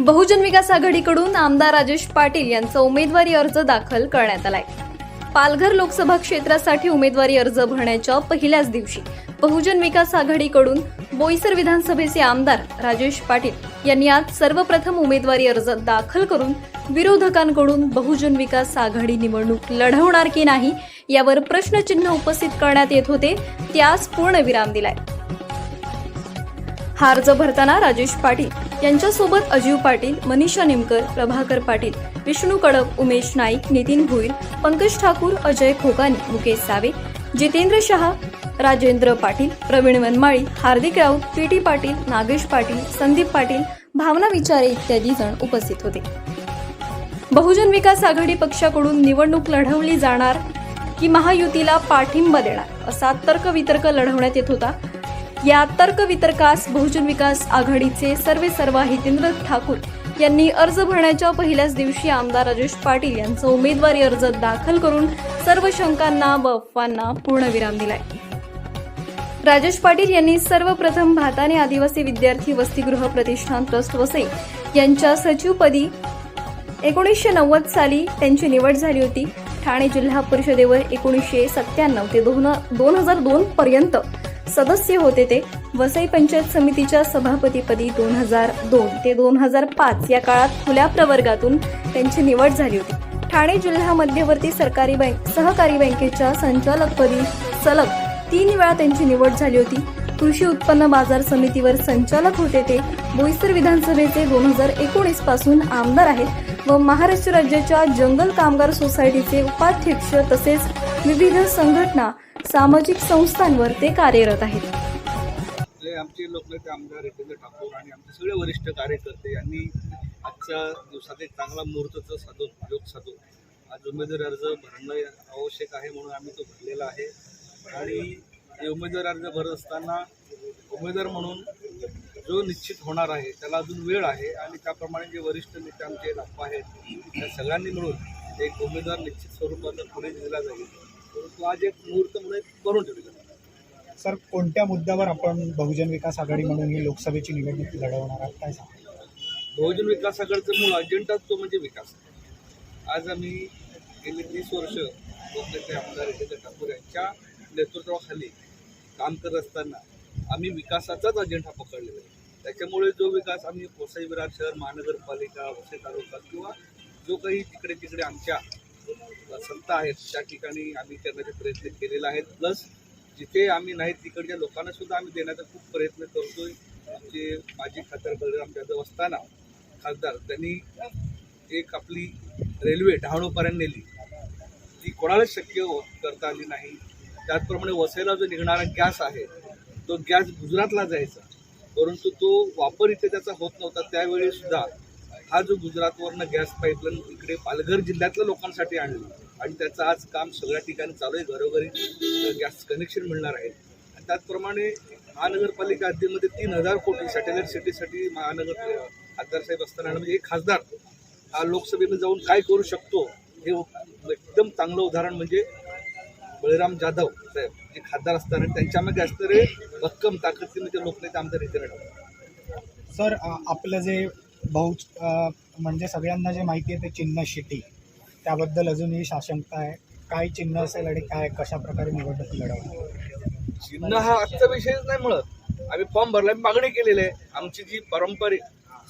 बहुजन विकास आघाडीकडून आमदार राजेश पाटील यांचा उमेदवारी अर्ज दाखल करण्यात आलाय. पालघर लोकसभा क्षेत्रासाठी उमेदवारी अर्ज भरण्याच्या पहिल्याच दिवशी बहुजन विकास आघाडीकडून बोईसर विधानसभेचे आमदार राजेश पाटील यांनी आज सर्वप्रथम उमेदवारी अर्ज दाखल करून विरोधकांकडून बहुजन विकास आघाडी निवडणूक लढवणार की नाही यावर प्रश्नचिन्ह उपस्थित करण्यात येत होते त्यास पूर्णविराम दिलाय. हा अर्ज भरताना राजेश पाटील यांच्यासोबत अजीव पाटील मनीषा निमकर प्रभाकर पाटील विष्णू कडक उमेश नाईक नितीन भोईर पंकज ठाकूर अजय खोकानी मुकेश सावे जितेंद्र शहा राजेंद्र पाटील प्रवीण वनमाळी हार्दिक राऊत पी टी पाटील नागेश पाटील संदीप पाटील भावना विचारे इत्यादी जण उपस्थित होते. बहुजन विकास आघाडी पक्षाकडून निवडणूक लढवली जाणार की महायुतीला पाठिंबा देणार असा तर्कवितर्क लढवण्यात येत होता. या तर्कवितर्कास बहुजन विकास आघाडीचे सर्वे सर्व हितेंद्र ठाकूर यांनी अर्ज भरण्याच्या पहिल्याच दिवशी आमदार राजेश पाटील यांचा उमेदवारी अर्ज दाखल करून सर्व शंकांना व अफवांना पूर्णविराम दिलाय. राजेश पाटील यांनी सर्वप्रथम भाताने आदिवासी विद्यार्थी वसतिगृह प्रतिष्ठान ट्रस्ट वसई यांच्या सचिवपदी एकोणीसशे नव्वद साली त्यांची निवड झाली होती. ठाणे जिल्हा परिषदेवर एकोणीसशे सत्त्याण्णव ते दोन दोन हजार दोन पर्यंत सदस्य होते ते. वसई पंचायत समितीच्या सभापतीपदी दोन हजार दोन ते दोन हजार पाच या काळात खुल्या प्रवर्गातून त्यांची निवड झाली होती. ठाणे जिल्हा मध्यवर्ती सरकारी बँक सहकारी बँकेच्या संचालकपदी सलग तीन वेळा त्यांची निवड झाली होती. कृषी उत्पन्न बाजार समितीवर संचालक होते ते बोईसर विधानसभेचे दोन हजार एकोणीसपासून आमदार आहेत व महाराष्ट्र राज्याच्या जंगल कामगार सोसायटीचे उपाध्यक्ष तसेच विविध संघटना सामाजिक संस्थांवर ते कार्यरत आहेत. आमचे लोकनेते आमदार हितेंद्र ठाकूर आणि आमचे सगळे वरिष्ठ कार्यकर्ते यांनी आजच्या दिवसात एक चांगला मुहूर्ताचं साधून योग साधून. आज उमेदवारी अर्ज भरणं आवश्यक आहे म्हणून आम्ही तो भरलेला आहे. आणि उमेदवार अर्ज भरत असताना उमेदवार म्हणून जो निश्चित होणार आहे त्याला अजून वेळ आहे आणि त्याप्रमाणे जे वरिष्ठ नेते आमचे नाप्पा आहेत त्या सगळ्यांनी मिळून एक उमेदवार निश्चित स्वरूपात पुढे दिला जाईल. परंतु आज एक मुहूर्त म्हणून करून ठेवलेला. सर कोणत्या मुद्द्यावर आपण बहुजन विकास आघाडी म्हणून ही लोकसभेची निवडणूक लढवणार आहात? काय सांगा बहुजन विकास आघाडीचा मूळ अजेंडाच तो म्हणजे विकास. आज आम्ही गेली तीस वर्ष लोकनेते आमदार हितेंद्र ठाकूर यांच्या नेतृत्वाखाली काम करत असताना आम्ही विकासाचाच अजेंडा पकडलेला आहे. त्याच्यामुळे जो विकास आम्ही वसई विरार शहर महानगरपालिका वसई तालुका किंवा जो काही तिकडे तिकडे आमच्या सत्ता आहेत त्या ठिकाणी आम्ही करण्याचे प्रयत्न केलेला आहेत. प्लस जिथे आम्ही नाही तिकडच्या लोकांना सुद्धा आम्ही देण्याचा खूप प्रयत्न करतोय. आमचे माजी खासदार बलराम जाधव असताना खासदार त्यांनी एक आपली रेल्वे डहाणूपर्यंत नेली. ती कोणालाच शक्य करता आली नाही. त्याचप्रमाणे वसईला जो निघणारा गॅस आहे तो गॅस गुजरातला जायचा. परंतु तो वापर इथे त्याचा होत नव्हता. त्यावेळी सुद्धा हा जो गुजरातवरनं गॅस पाईपलाईन इकडे पालघर जिल्ह्यातल्या लोकांसाठी आणला. आणि त्याचं आज काम सगळ्या ठिकाणी चालू आहे. घरोघरी गॅस कनेक्शन मिळणार आहे. आणि त्याचप्रमाणे महानगरपालिका हद्दीमध्ये तीन हजार कोटी सॅटेलाईट सिटीसाठी महानगर खासदारसाहेब असताना म्हणजे एक खासदार हा लोकसभेमध्ये जाऊन काय करू शकतो हे एकदम चांगलं उदाहरण म्हणजे बळीराम जाधव साहेब जे खासदार असताना त्यांच्यामध्ये असणारे भक्कम ताकदीमध्ये लोकनेते आमदार इथे सर आपलं जे बहु म्हणजे सगळ्यांना जे माहिती आहे ते चिन्ह शिटी. त्याबद्दल अजूनही साशंकता आहे. काय चिन्ह असेल आणि काय कशा प्रकारे निवडणूक लढवणार? चिन्ह हा आजचा विषयच नाही मिळत आम्ही फॉर्म भरला आम्ही मागणी केलेली आहे. आमची जी पारंपरिक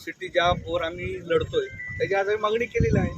सिटी ज्या वर आम्ही लढतोय त्याची आज आम्ही मागणी केलेली आहे.